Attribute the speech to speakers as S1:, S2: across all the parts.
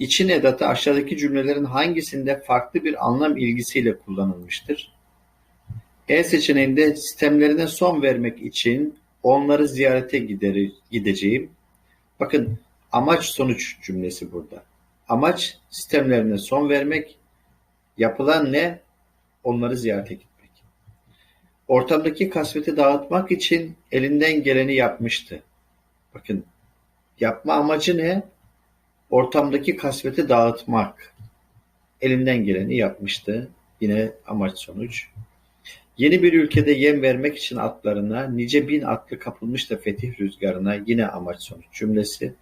S1: İçin edatı aşağıdaki cümlelerin hangisinde farklı bir anlam ilgisiyle kullanılmıştır? E seçeneğinde sistemlerine son vermek için onları ziyarete gideri, gideceğim. Bakın amaç sonuç cümlesi burada. Amaç sistemlerine son vermek. Yapılan ne? Onları ziyarete gitmek. Ortamdaki kasveti dağıtmak için elinden geleni yapmıştı. Bakın yapma amacı ne? Ortamdaki kasveti dağıtmak. Elinden geleni yapmıştı. Yine amaç sonuç. Yeni bir ülkede yem vermek için atlarına, nice bin atlı kapılmış da fetih rüzgarına yine amaç sonuç cümlesi.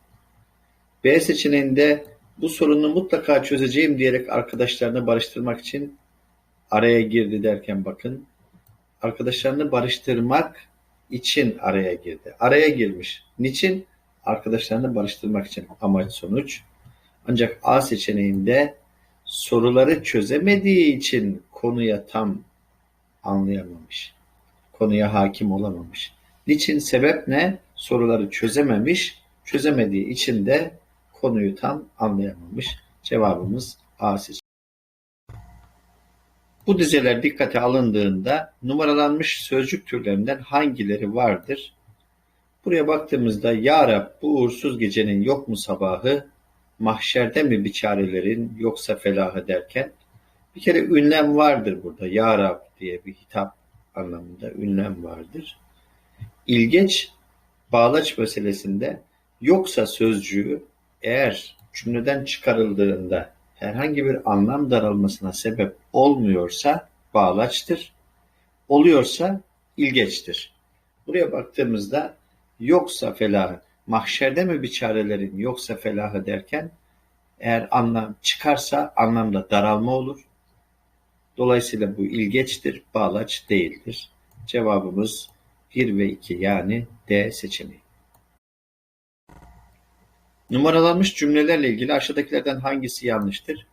S1: B seçeneğinde bu sorunu mutlaka çözeceğim diyerek arkadaşlarını barıştırmak için araya girdi derken bakın. Arkadaşlarını barıştırmak için araya girdi. Araya girmiş. Niçin? Arkadaşlarını barıştırmak için amaç sonuç. Ancak A seçeneğinde soruları çözemediği için konuya tam anlayamamış. Konuya hakim olamamış. Niçin? Sebep ne? Soruları çözememiş. Çözemediği için de konuyu tam anlayamamış. Cevabımız A seçeneği. Bu dizeler dikkate alındığında numaralanmış sözcük türlerinden hangileri vardır? Buraya baktığımızda Ya Rab bu uğursuz gecenin yok mu sabahı, mahşerde mi biçarelerin yoksa felahı derken bir kere ünlem vardır burada. Ya Rab diye bir hitap anlamında ünlem vardır. İlgeç bağlaç meselesinde yoksa sözcüğü eğer cümleden çıkarıldığında herhangi bir anlam daralmasına sebep olmuyorsa bağlaçtır. Oluyorsa ilgeçtir. Buraya baktığımızda yoksa felahı, mahşerde mi biçarelerin yoksa felahı derken eğer anlam çıkarsa anlamda daralma olur. Dolayısıyla bu ilgeçtir, bağlaç değildir. Cevabımız 1 ve 2 yani D seçeneği. Numaralanmış cümlelerle ilgili aşağıdakilerden hangisi yanlıştır?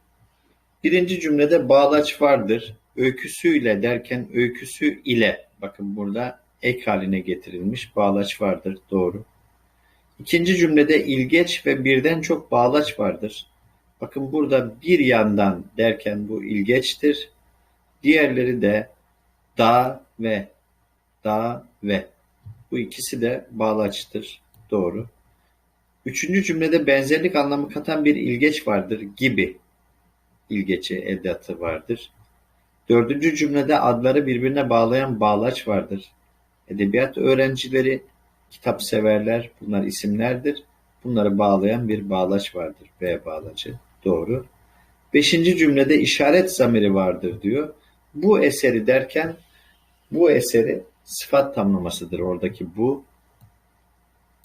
S1: Birinci cümlede bağlaç vardır. Öyküsüyle derken öyküsü ile. Bakın burada ek haline getirilmiş bağlaç vardır. Doğru. İkinci cümlede ilgeç ve birden çok bağlaç vardır. Bakın burada bir yandan derken bu ilgeçtir. Diğerleri de da ve da ve. Bu ikisi de bağlaçtır. Doğru. Üçüncü cümlede benzerlik anlamı katan bir ilgeç vardır gibi ilgeci edatı vardır. Dördüncü cümlede adları birbirine bağlayan bağlaç vardır. Edebiyat öğrencileri, kitap severler, bunlar isimlerdir. Bunları bağlayan bir bağlaç vardır. B bağlacı. Doğru. Beşinci cümlede işaret zamiri vardır diyor. Bu eseri derken bu eseri sıfat tamlamasıdır oradaki bu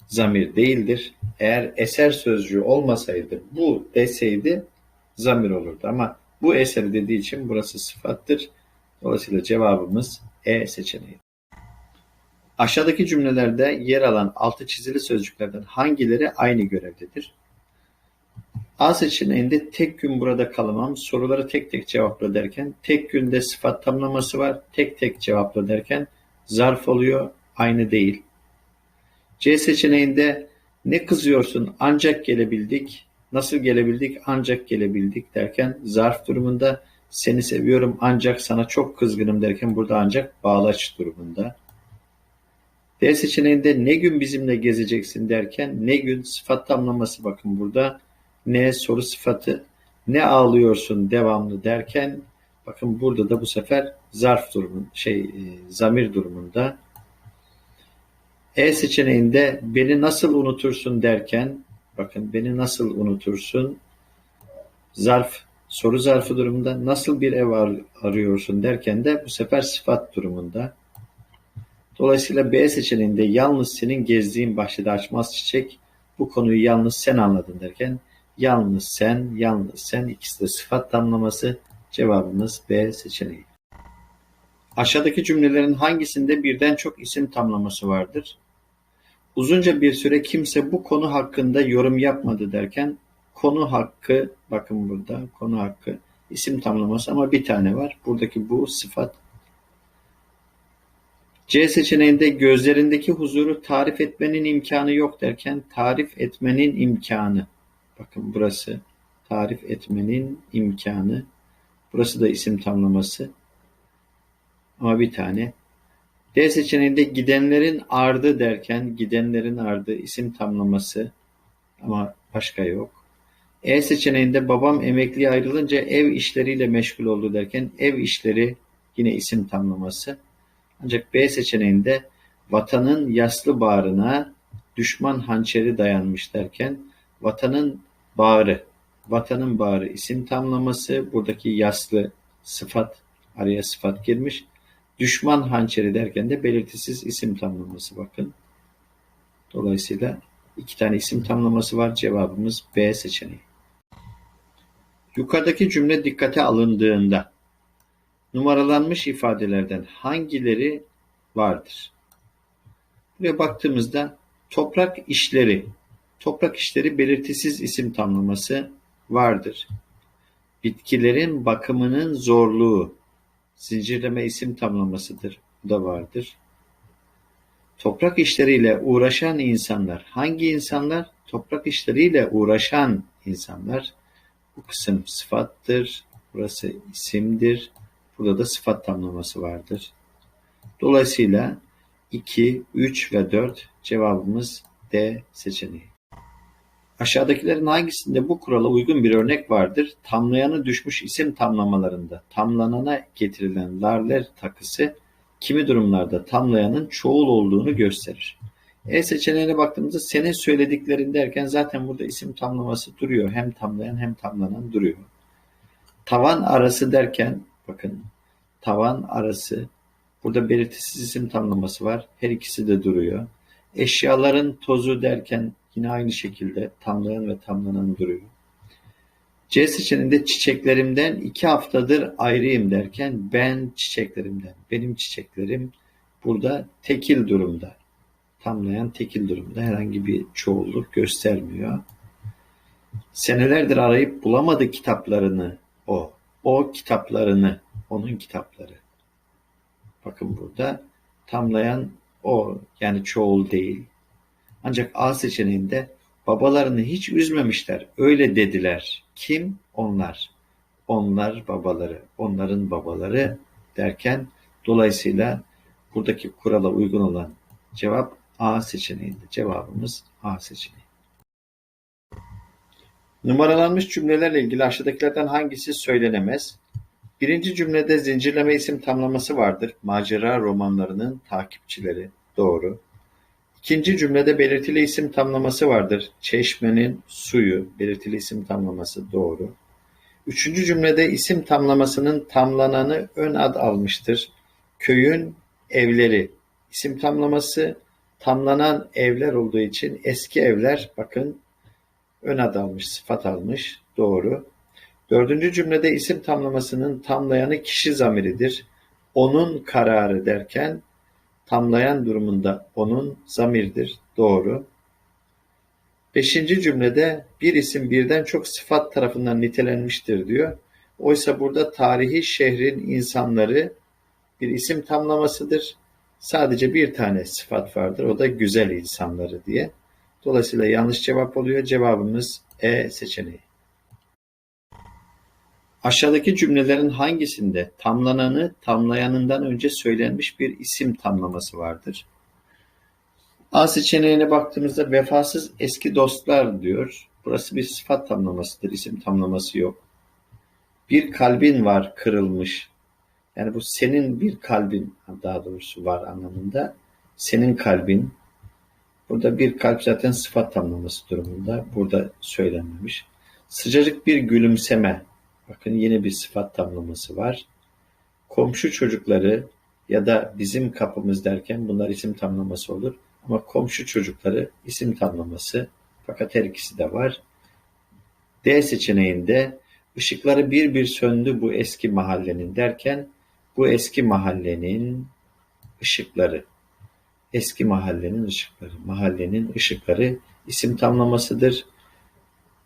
S1: zamir değildir. Eğer eser sözcüğü olmasaydı bu deseydi zamir olurdu. Ama bu eser dediği için burası sıfattır. Dolayısıyla cevabımız E seçeneği. Aşağıdaki cümlelerde yer alan altı çizili sözcüklerden hangileri aynı görevdedir? A seçeneğinde tek gün burada kalamam, soruları tek tek cevapla derken, tek günde sıfat tamlaması var, tek tek cevapla derken zarf oluyor, aynı değil. C seçeneğinde ne kızıyorsun ancak gelebildik, nasıl gelebildik ancak gelebildik derken zarf durumunda seni seviyorum ancak sana çok kızgınım derken burada ancak bağlaç durumunda. D seçeneğinde ne gün bizimle gezeceksin derken ne gün sıfat tamlaması? Bakın burada ne soru sıfatı ne ağlıyorsun devamlı derken bakın burada da bu sefer zarf durumun şey e, zamir durumunda. E seçeneğinde beni nasıl unutursun derken bakın beni nasıl unutursun? Zarf soru zarfı durumunda nasıl bir ev ar arıyorsun derken de bu sefer sıfat durumunda. Dolayısıyla B seçeneğinde yalnız senin gezdiğin bahçede açmaz çiçek bu konuyu yalnız sen anladın derken yalnız sen, yalnız sen ikisi de sıfat tamlaması cevabımız B seçeneği. Aşağıdaki cümlelerin hangisinde birden çok isim tamlaması vardır? Uzunca bir süre kimse bu konu hakkında yorum yapmadı derken konu hakkı bakın burada konu hakkı isim tamlaması ama bir tane var. Buradaki bu sıfat. C seçeneğinde gözlerindeki huzuru tarif etmenin imkanı yok derken tarif etmenin imkanı. Bakın burası tarif etmenin imkanı. Burası da isim tamlaması. Ama bir tane. D seçeneğinde gidenlerin ardı derken gidenlerin ardı isim tamlaması ama başka yok. E seçeneğinde babam emekliye ayrılınca ev işleriyle meşgul oldu derken ev işleri yine isim tamlaması. Ancak B seçeneğinde vatanın yaslı bağrına düşman hançeri dayanmış derken vatanın bağrı, vatanın bağrı isim tamlaması, buradaki yaslı sıfat, araya sıfat girmiş. Düşman hançeri derken de belirtisiz isim tamlaması bakın. Dolayısıyla iki tane isim tamlaması var. Cevabımız B seçeneği. Yukarıdaki cümle dikkate alındığında numaralanmış ifadelerden hangileri vardır? Buraya baktığımızda toprak işleri, toprak işleri belirtisiz isim tamlaması vardır. Bitkilerin bakımının zorluğu, zincirleme isim tamlamasıdır. Bu da vardır. Toprak işleriyle uğraşan insanlar, hangi insanlar? Toprak işleriyle uğraşan insanlar. Bu kısım sıfattır, burası isimdir, burada da sıfat tamlaması vardır. Dolayısıyla 2, 3 ve 4 cevabımız D seçeneği. Aşağıdakilerin hangisinde bu kurala uygun bir örnek vardır? Tamlayanı düşmüş isim tamlamalarında tamlanana getirilen larler takısı kimi durumlarda tamlayanın çoğul olduğunu gösterir. E seçeneğine baktığımızda senin söylediklerin derken zaten burada isim tamlaması duruyor. Hem tamlayan hem tamlanan duruyor. Tavan arası derken bakın tavan arası burada belirtisiz isim tamlaması var. Her ikisi de duruyor. Eşyaların tozu derken yine aynı şekilde tamlayan ve tamlanan duruyor. C seçeneğinde çiçeklerimden iki haftadır ayrıyım derken ben çiçeklerimden, benim çiçeklerim burada tekil durumda. Tamlayan tekil durumda herhangi bir çoğulluk göstermiyor. Senelerdir arayıp bulamadı kitaplarını o. O kitaplarını, onun kitapları. Bakın burada tamlayan o yani çoğul değil. Ancak A seçeneğinde babalarını hiç üzmemişler. Öyle dediler. Kim? Onlar. Onlar babaları, onların babaları derken dolayısıyla buradaki kurala uygun olan cevap A seçeneğinde. Cevabımız A seçeneği. Numaralanmış cümlelerle ilgili aşağıdakilerden hangisi söylenemez? Birinci cümlede zincirleme isim tamlaması vardır. Macera romanlarının takipçileri. Doğru. İkinci cümlede belirtili isim tamlaması vardır. Çeşmenin suyu belirtili isim tamlaması doğru. Üçüncü cümlede isim tamlamasının tamlananı ön ad almıştır. Köyün evleri isim tamlaması tamlanan evler olduğu için eski evler bakın ön ad almış, sıfat almış. Doğru. Dördüncü cümlede isim tamlamasının tamlayanı kişi zamiridir. Onun kararı derken tamlayan durumunda onun zamirdir. Doğru. Beşinci cümlede bir isim birden çok sıfat tarafından nitelenmiştir diyor. Oysa burada tarihi şehrin insanları bir isim tamlamasıdır. Sadece bir tane sıfat vardır. O da güzel insanları diye. Dolayısıyla yanlış cevap oluyor. Cevabımız E seçeneği. Aşağıdaki cümlelerin hangisinde tamlananı tamlayanından önce söylenmiş bir isim tamlaması vardır? A seçeneğine baktığımızda vefasız eski dostlar diyor. Burası bir sıfat tamlamasıdır. isim tamlaması yok. Bir kalbin var kırılmış. Yani bu senin bir kalbin daha doğrusu var anlamında. Senin kalbin. Burada bir kalp zaten sıfat tamlaması durumunda. Burada söylenmemiş. Sıcacık bir gülümseme Bakın yine bir sıfat tamlaması var. Komşu çocukları ya da bizim kapımız derken bunlar isim tamlaması olur. Ama komşu çocukları isim tamlaması. Fakat her ikisi de var. D seçeneğinde ışıkları bir bir söndü bu eski mahallenin derken bu eski mahallenin ışıkları. Eski mahallenin ışıkları. Mahallenin ışıkları isim tamlamasıdır.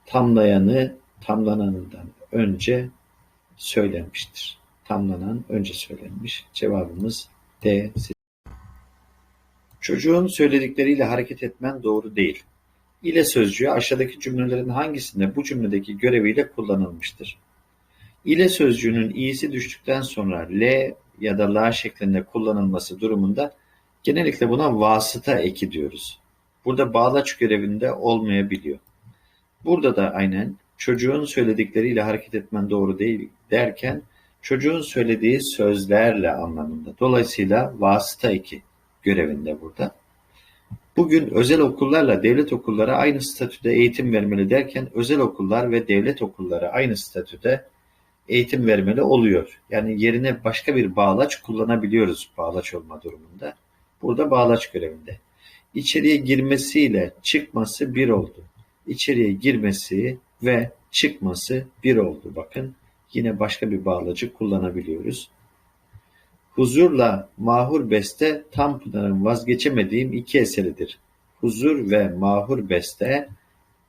S1: Tamlayanı tamlananından önce söylenmiştir. Tamlanan önce söylenmiş. Cevabımız D. Çocuğun söyledikleriyle hareket etmen doğru değil. İle sözcüğü aşağıdaki cümlelerin hangisinde bu cümledeki göreviyle kullanılmıştır? İle sözcüğünün i'si düştükten sonra l ya da la şeklinde kullanılması durumunda genellikle buna vasıta eki diyoruz. Burada bağlaç görevinde olmayabiliyor. Burada da aynen çocuğun söyledikleriyle hareket etmen doğru değil derken çocuğun söylediği sözlerle anlamında. Dolayısıyla vasıta eki görevinde burada. Bugün özel okullarla devlet okulları aynı statüde eğitim vermeli derken özel okullar ve devlet okulları aynı statüde eğitim vermeli oluyor. Yani yerine başka bir bağlaç kullanabiliyoruz bağlaç olma durumunda. Burada bağlaç görevinde. İçeriye girmesiyle çıkması bir oldu. İçeriye girmesi ve çıkması bir oldu. Bakın yine başka bir bağlacı kullanabiliyoruz. Huzurla Mahur Beste Tanpınar'ın vazgeçemediğim iki eseridir. Huzur ve Mahur Beste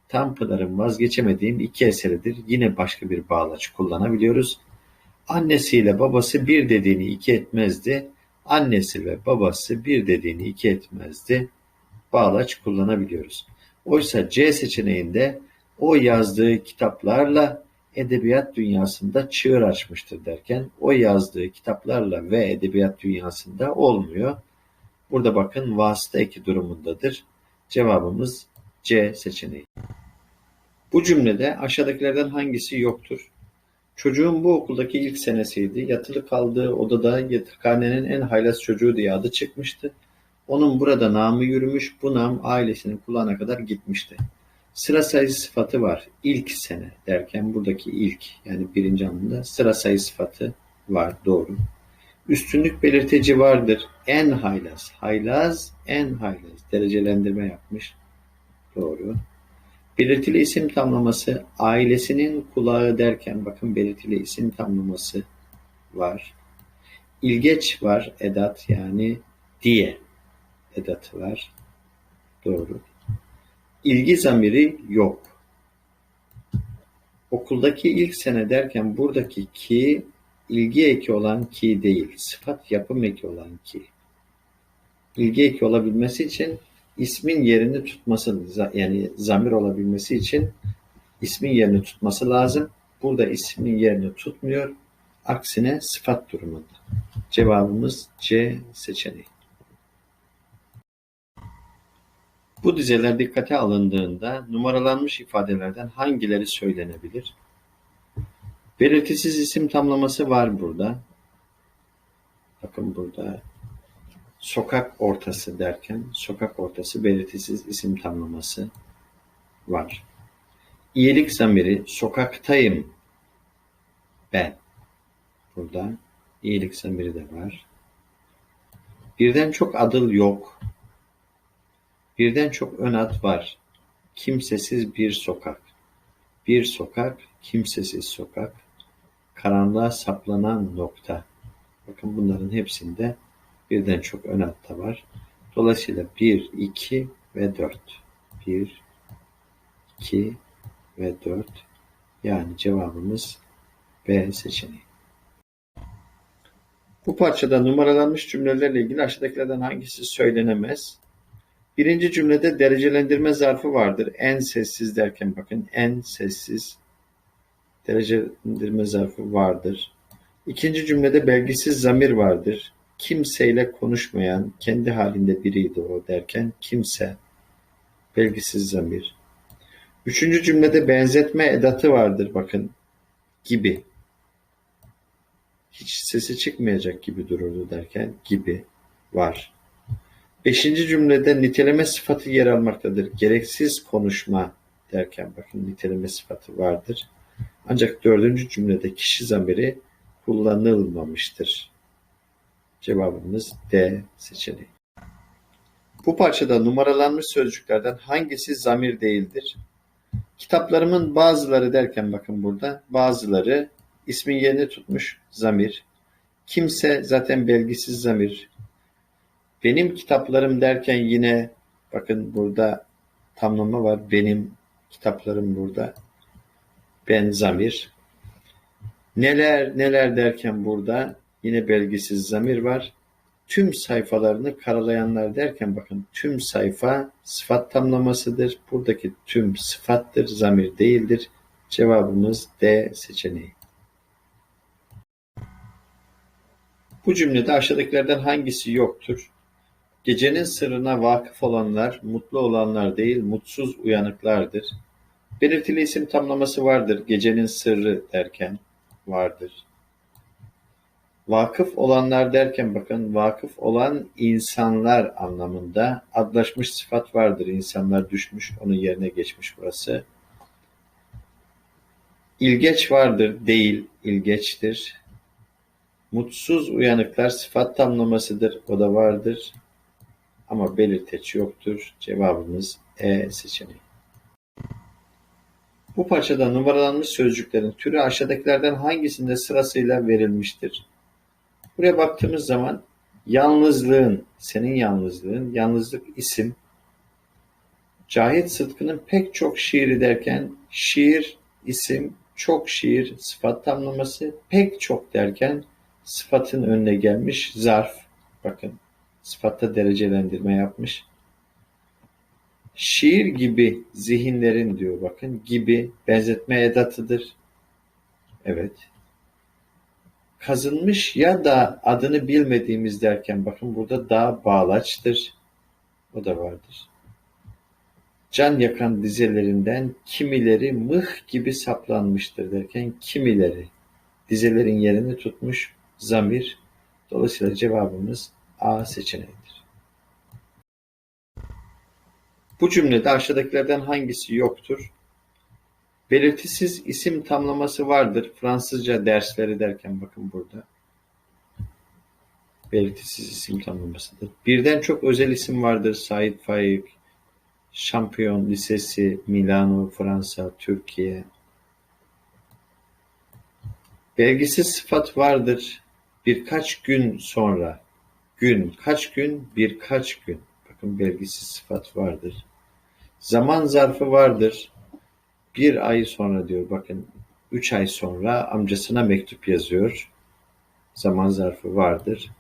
S1: Tanpınar'ın vazgeçemediğim iki eseridir. Yine başka bir bağlaç kullanabiliyoruz. Annesiyle babası bir dediğini iki etmezdi. Annesi ve babası bir dediğini iki etmezdi. Bağlaç kullanabiliyoruz. Oysa C seçeneğinde o yazdığı kitaplarla edebiyat dünyasında çığır açmıştır derken o yazdığı kitaplarla ve edebiyat dünyasında olmuyor. Burada bakın vasıta eki durumundadır. Cevabımız C seçeneği. Bu cümlede aşağıdakilerden hangisi yoktur? Çocuğun bu okuldaki ilk senesiydi. Yatılı kaldığı odada yatıkhanenin en haylaz çocuğu diye adı çıkmıştı. Onun burada namı yürümüş, bu nam ailesinin kulağına kadar gitmişti. Sıra sayı sıfatı var. İlk sene derken buradaki ilk yani birinci anlamda sıra sayı sıfatı var. Doğru. Üstünlük belirteci vardır. En haylaz. Haylaz, en haylaz. Derecelendirme yapmış. Doğru. Belirtili isim tamlaması ailesinin kulağı derken bakın belirtili isim tamlaması var. İlgeç var edat yani diye edatı var. Doğru. İlgi zamiri yok. Okuldaki ilk sene derken buradaki ki ilgi eki olan ki değil. Sıfat yapım eki olan ki. İlgi eki olabilmesi için ismin yerini tutması yani zamir olabilmesi için ismin yerini tutması lazım. Burada ismin yerini tutmuyor. Aksine sıfat durumunda. Cevabımız C seçeneği. Bu dizeler dikkate alındığında numaralanmış ifadelerden hangileri söylenebilir? Belirtisiz isim tamlaması var burada. Bakın burada sokak ortası derken sokak ortası belirtisiz isim tamlaması var. İyilik zamiri sokaktayım ben. Burada iyilik zamiri de var. Birden çok adıl yok. Birden çok ön ad var. Kimsesiz bir sokak. Bir sokak, kimsesiz sokak. Karanlığa saplanan nokta. Bakın bunların hepsinde birden çok ön da var. Dolayısıyla 1, 2 ve 4. 1, 2 ve 4. Yani cevabımız B seçeneği. Bu parçada numaralanmış cümlelerle ilgili aşağıdakilerden hangisi söylenemez? Birinci cümlede derecelendirme zarfı vardır. En sessiz derken bakın en sessiz derecelendirme zarfı vardır. İkinci cümlede belgisiz zamir vardır. Kimseyle konuşmayan, kendi halinde biriydi o derken kimse, belgisiz zamir. Üçüncü cümlede benzetme edatı vardır bakın. Gibi. Hiç sesi çıkmayacak gibi dururdu derken gibi var. Beşinci cümlede niteleme sıfatı yer almaktadır. Gereksiz konuşma derken bakın niteleme sıfatı vardır. Ancak dördüncü cümlede kişi zamiri kullanılmamıştır. Cevabımız D seçeneği. Bu parçada numaralanmış sözcüklerden hangisi zamir değildir? Kitaplarımın bazıları derken bakın burada bazıları ismin yerini tutmuş zamir. Kimse zaten belgisiz zamir. Benim kitaplarım derken yine bakın burada tamlama var. Benim kitaplarım burada. Ben zamir. Neler neler derken burada yine belgisiz zamir var. tüm sayfalarını karalayanlar derken bakın tüm sayfa sıfat tamlamasıdır. Buradaki tüm sıfattır, zamir değildir. Cevabımız D seçeneği. Bu cümlede aşağıdakilerden hangisi yoktur? Gecenin sırrına vakıf olanlar, mutlu olanlar değil, mutsuz uyanıklardır. Belirtili isim tamlaması vardır. Gecenin sırrı derken vardır. Vakıf olanlar derken bakın vakıf olan insanlar anlamında adlaşmış sıfat vardır. İnsanlar düşmüş, onun yerine geçmiş burası. İlgeç vardır, değil, ilgeçtir. Mutsuz uyanıklar sıfat tamlamasıdır, o da vardır. Ama belirteç yoktur. Cevabımız E seçeneği. Bu parçada numaralanmış sözcüklerin türü aşağıdakilerden hangisinde sırasıyla verilmiştir? Buraya baktığımız zaman yalnızlığın, senin yalnızlığın, yalnızlık isim, Cahit Sıtkı'nın pek çok şiiri derken şiir, isim, çok şiir, sıfat tamlaması, pek çok derken sıfatın önüne gelmiş zarf. Bakın sıfatta derecelendirme yapmış. Şiir gibi zihinlerin diyor bakın gibi benzetme edatıdır. Evet. Kazınmış ya da adını bilmediğimiz derken bakın burada da bağlaçtır. O da vardır. Can yakan dizelerinden kimileri mıh gibi saplanmıştır derken kimileri dizelerin yerini tutmuş zamir. Dolayısıyla cevabımız A seçeneğidir. Bu cümlede aşağıdakilerden hangisi yoktur? Belirtisiz isim tamlaması vardır. Fransızca dersleri derken bakın burada. Belirtisiz isim tamlamasıdır. Birden çok özel isim vardır. Said Faik, Şampiyon Lisesi, Milano, Fransa, Türkiye. Belgisiz sıfat vardır. Birkaç gün sonra. Gün, kaç gün, birkaç gün. Bakın belgisiz sıfat vardır. Zaman zarfı vardır. Bir ay sonra diyor. Bakın üç ay sonra amcasına mektup yazıyor. Zaman zarfı vardır.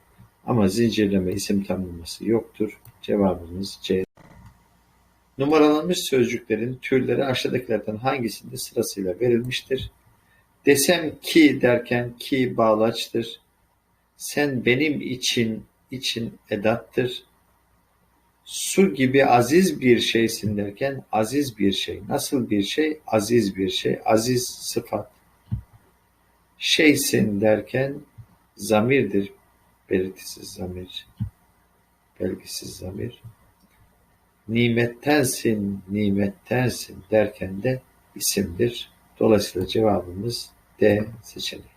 S1: Ama zincirleme isim tamlaması yoktur. Cevabımız C. Numaralanmış sözcüklerin türleri aşağıdakilerden hangisinde sırasıyla verilmiştir? Desem ki derken ki bağlaçtır. Sen benim için için edattır. Su gibi aziz bir şeysin derken aziz bir şey. Nasıl bir şey? Aziz bir şey. Aziz sıfat. Şeysin derken zamirdir. Belirtisiz zamir. Belgisiz zamir. Nimettensin, nimettensin derken de isimdir. Dolayısıyla cevabımız D seçeneği.